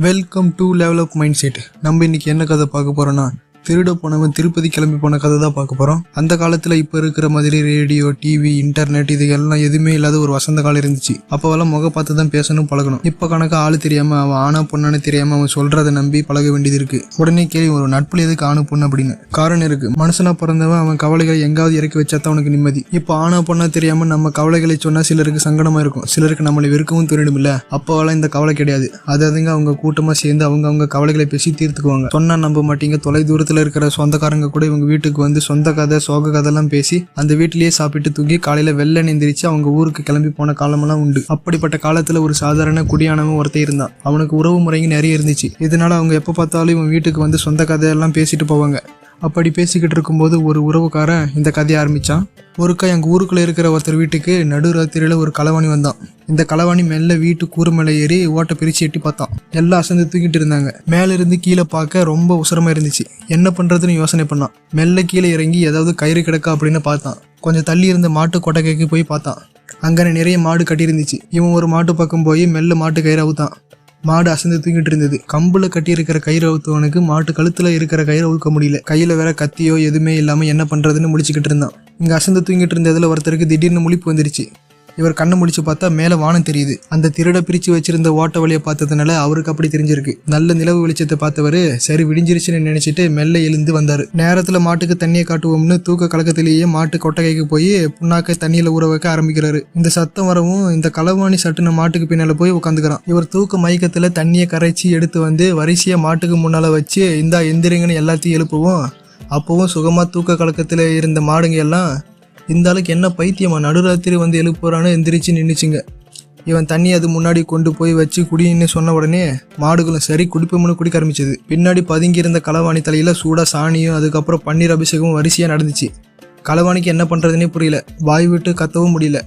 Welcome to level up mindset நம்ம இன்னைக்கு என்ன கதை பார்க்க போறோம்னா திருட போனவன் திருப்பதி கிளம்பி போன கதை தான் பார்க்க போகிறோம் அந்த காலத்தில் இப்போ இருக்கிற மாதிரி ரேடியோ டிவி இன்டர்நெட் இது எல்லாம் எதுவுமே இல்லாத ஒரு வசந்த காலம் இருந்துச்சு. அப்போவெல்லாம் முக பார்த்து தான் பேசணும் பழகணும். இப்போ கணக்கு ஆள் தெரியாமல் அவன் ஆனா பொண்ணானு தெரியாமல் அவன் சொல்றதை நம்பி பழக வேண்டியது இருக்கு. உடனே கேள்வி ஒரு நட்புல எதுக்கு ஆணு பொண்ணு அப்படின்னு. காரணம் இருக்கு. மனுஷனா பிறந்தவன் அவன் கவலைகளை எங்காவது இறக்கி வச்சா தான் அவனுக்கு நிம்மதி. இப்போ ஆனா பொண்ணா தெரியாமல் நம்ம கவலைகளை சொன்னா சிலருக்கு சங்கடமா இருக்கும். சிலருக்கு நம்மளை வெறுக்கவும் தோணிடும் இல்ல அப்போவெல்லாம் இந்த கவலை கிடையாது. அது அதுங்க அவங்க கூட்டமா சேர்ந்து அவங்க அவங்க கவலைகளை பேசி தீர்த்துக்குவாங்க. சொன்னா நம்ப மாட்டீங்க தொலை பக்கத்தில் இருக்கிற சொந்தக்காரங்க கூட இவங்க வீட்டுக்கு வந்து சொந்த கதை சோக கதைலாம் பேசி அந்த வீட்டிலேயே சாப்பிட்டு தூங்கி காலையில் வெள்ளை எந்திரிச்சு அவங்க ஊருக்கு கிளம்பி போன காலமெல்லாம் உண்டு. அப்படிப்பட்ட காலத்தில் ஒரு சாதாரண குடியானவன் ஒருத்தன் இருந்தான். அவனுக்கு உறவு முறைங்க நிறைய இருந்துச்சு. இதனால அவங்க எப்போ பார்த்தாலும் இவன் வீட்டுக்கு வந்து சொந்த கதையெல்லாம் பேசிட்டு போவாங்க. அப்படி பேசிக்கிட்டு இருக்கும்போது ஒரு உறவுக்காரன் இந்த கதையை ஆரம்பிச்சான். ஒருக்கா எங்கள் ஊருக்குள்ளே இருக்கிற ஒருத்தர் வீட்டுக்கு நடுராத்திரியில் ஒரு களவாணி வந்தான். இந்த களவாணி மெல்ல வீட்டு கூறு மேலே ஏறி ஓட்டை பிரித்து எட்டி பார்த்தான். எல்லாம் அசந்து தூக்கிட்டு இருந்தாங்க. மேலே இருந்து கீழே பார்க்க ரொம்ப உசரமாக இருந்துச்சு. என்ன பண்ணுறதுன்னு யோசனை பண்ணான். மெல்ல கீழே இறங்கி ஏதாவது கயிறு கிடக்கா அப்படின்னு பார்த்தான். கொஞ்சம் தள்ளி இருந்த மாட்டு கொட்டகைக்கு போய் பார்த்தான். அங்கே நிறைய மாடு கட்டியிருந்துச்சு. இவன் ஒரு மாட்டு பக்கம் போய் மெல்ல மாட்டு கயிறு அவுத்தான். மாடு அசந்து தூங்கிட்டு இருந்தது. கம்புல கட்டி இருக்கிற கயிறு அவுத்தவனுக்கு மாட்டு கழுத்துல இருக்கிற கயிறு அவுக்க முடியல. கையில வேற கத்தியோ எதுவுமே இல்லாம என்ன பண்றதுன்னு முடிச்சுக்கிட்டு இருந்தான். இங்க அசந்து தூங்கிட்டு இருந்ததுல ஒருத்தருக்கு திடீர்னு முழிப்பு வந்துருச்சு. இவர் கண்ணை முடிச்சு பார்த்தா மேல வானம் தெரியுது. அந்த திருட பிரிச்சு வச்சிருந்த ஓட்ட வழியை பார்த்ததுனால அவருக்கு அப்படி தெரிஞ்சிருக்கு. நல்ல நிலவு வெளிச்சத்தை பார்த்தவர் சரி விடிஞ்சிருச்சுன்னு நினைச்சிட்டு மெல்ல எழுந்து வந்தாரு. நேரத்துல மாட்டுக்கு தண்ணியை காட்டுவோம்னு தூக்க கலக்கத்திலேயே மாட்டு கொட்டகைக்கு போய் புண்ணாக்க தண்ணியில ஊற வைக்க ஆரம்பிக்கிறாரு. இந்த சத்தம் வரவும் இந்த களவாணி சட்டுன மாட்டுக்கு பின்னால போய் உட்காந்துக்கிறான் இவர் தூக்க மயக்கத்துல தண்ணியை கரைச்சி எடுத்து வந்து வரிசையாக மாட்டுக்கு முன்னால வச்சு இந்தா எந்திரிங்கன்னு எல்லாத்தையும் எழுப்புவோம். அப்பவும் சுகமா தூக்க கலக்கத்துல இருந்த மாடுங்க எல்லாம் இந்த ஆளுக்கு என்ன பைத்தியமா? நடுராத்திரி வந்து எழுப்புறான்னு எந்திரிச்சு நின்றுச்சுங்க இவன் தண்ணி அது முன்னாடி கொண்டு போய் வச்சு குடின்னு சொன்ன உடனே மாடுகளும் சரி குடிப்போம்னு குடிக்க ஆரம்பிச்சது. பின்னாடி பதுங்கி இருந்த களவாணி தலையில் சூடாக சாணியும் அதுக்கப்புறம் பன்னீர் அபிஷேகமும் வரிசையாக நடந்துச்சு. களவாணிக்கு என்ன பண்ணுறதுனே புரியல. வாய் விட்டு கத்தவும் முடியல.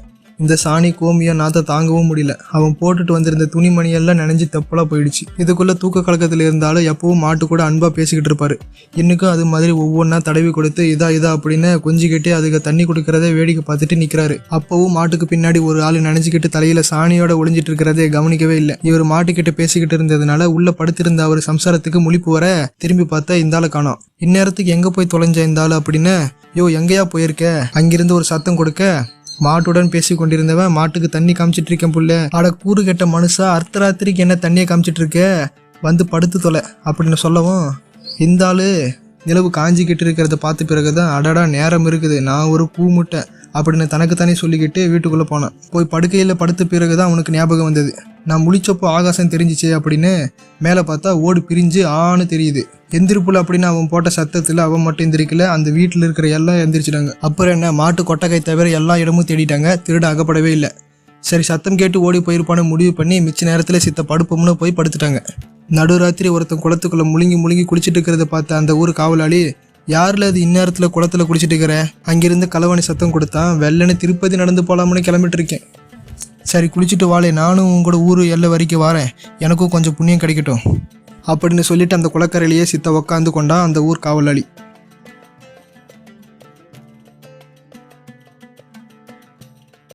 இந்த சாணி கோமியம் நாத்த தாங்கவும் முடியல. அவன் போட்டுட்டு வந்திருந்த துணிமணியெல்லாம் நினைஞ்சு நனைஞ்சு தப்பலா போயிடுச்சு. இதுக்குள்ள தூக்க கலக்கத்துல இருந்தாலும் எப்பவும் மாட்டு கூட அன்பா பேசிக்கிட்டு இருப்பாரு. இன்னுக்கும் அது மாதிரி ஒவ்வொன்றா தடவி கொடுத்து இதா இதா அப்படின்னு கொஞ்சிக்கிட்டே அதுக்கு தண்ணி கொடுக்கறத வேடிக்கை பார்த்துட்டு நிக்கிறாரு. அப்பவும் மாட்டுக்கு பின்னாடி ஒரு ஆள் நினைச்சுக்கிட்டு தலையில சாணியோட ஒளிஞ்சிட்டு இருக்கிறதே கவனிக்கவே இல்லை. இவர் மாட்டுக்கிட்ட பேசிக்கிட்டு இருந்ததுனால உள்ள படுத்திருந்த அவர் சம்சாரத்துக்கு முழிப்பு வர திரும்பி பார்த்தா இந்த ஆளை காணோம். இந்நேரத்துக்கு எங்க போய் தொலைஞ்ச இந்த ஆள் அப்படின்னு யோ எங்கேயா போயிருக்க? அங்கிருந்து ஒரு சத்தம் கொடுக்க. மாட்டுடன் பேசி கொண்டிருந்தவன் மாட்டுக்கு தண்ணி காமிச்சிட்டு இருக்கேன் புள்ள. அட கூறு கெட்ட மனுஷா அர்த்தராத்திரிக்கு என்ன தண்ணியை காமிச்சிட்டு இருக்க வந்து படுத்து தொலை அப்படின்னு சொல்லவும் இந்த ஆளு நிலவு காஞ்சிக்கிட்டு இருக்கிறத பார்த்த பிறகுதான் அடடா நேரம் இருக்குது. நான் ஒரு பூ முட்டை. அப்படின்னு தனக்கு தானே சொல்லிக்கிட்டு வீட்டுக்குள்ளே போனான். போய் படுக்கையில் படுத்த பிறகுதான் அவனுக்கு ஞாபகம் வந்தது. நான் முழிச்சப்போ ஆகாசம் தெரிஞ்சிச்சு அப்படின்னு மேலே பார்த்தா ஓடு பிரிஞ்சு ஆன்னு தெரியுது. எந்திரிப்புல அப்படின்னு அவன் போட்ட சத்தத்தில் அவன் மட்டும் எந்திரிக்கல. அந்த வீட்டில் இருக்கிற எல்லாம் எந்திரிச்சிட்டாங்க. அப்புறம் என்ன மாட்டு கொட்டகை தவிர எல்லா இடமும் தேடிட்டாங்க. திருட அகப்படவே இல்லை. சரி சத்தம் கேட்டு ஓடி போயிருப்பான்னு முடிவு பண்ணி மிச்ச நேரத்தில் சித்த படுப்போம்னு போய் படுத்துட்டாங்க. நடுராத்திரி ஒருத்தன் குளத்துக்குள்ளே முழுங்கி முழுங்கி குளிச்சிட்டு இருக்கிறத பார்த்த அந்த ஊர் காவலாளி யாரில் அது இந்நேரத்தில் குளத்துல குடிச்சிட்டு இருக்கிற? அங்கிருந்து களவாணி சத்தம் கொடுத்தான். வெள்ளன்னு திருப்பதி நடந்து போலாம்னு கிளம்பிட்டு இருக்கேன் சரி குளிச்சுட்டு வாழே நானும் உங்களோட கூட ஊர் எல்லை வரைக்கும் வரேன். எனக்கும் கொஞ்சம் புண்ணியம் கிடைக்கட்டும். அப்படின்னு சொல்லிட்டு அந்த குளக்கரையிலேயே சித்த உக்காந்து கொண்டா அந்த ஊர் காவலாளி.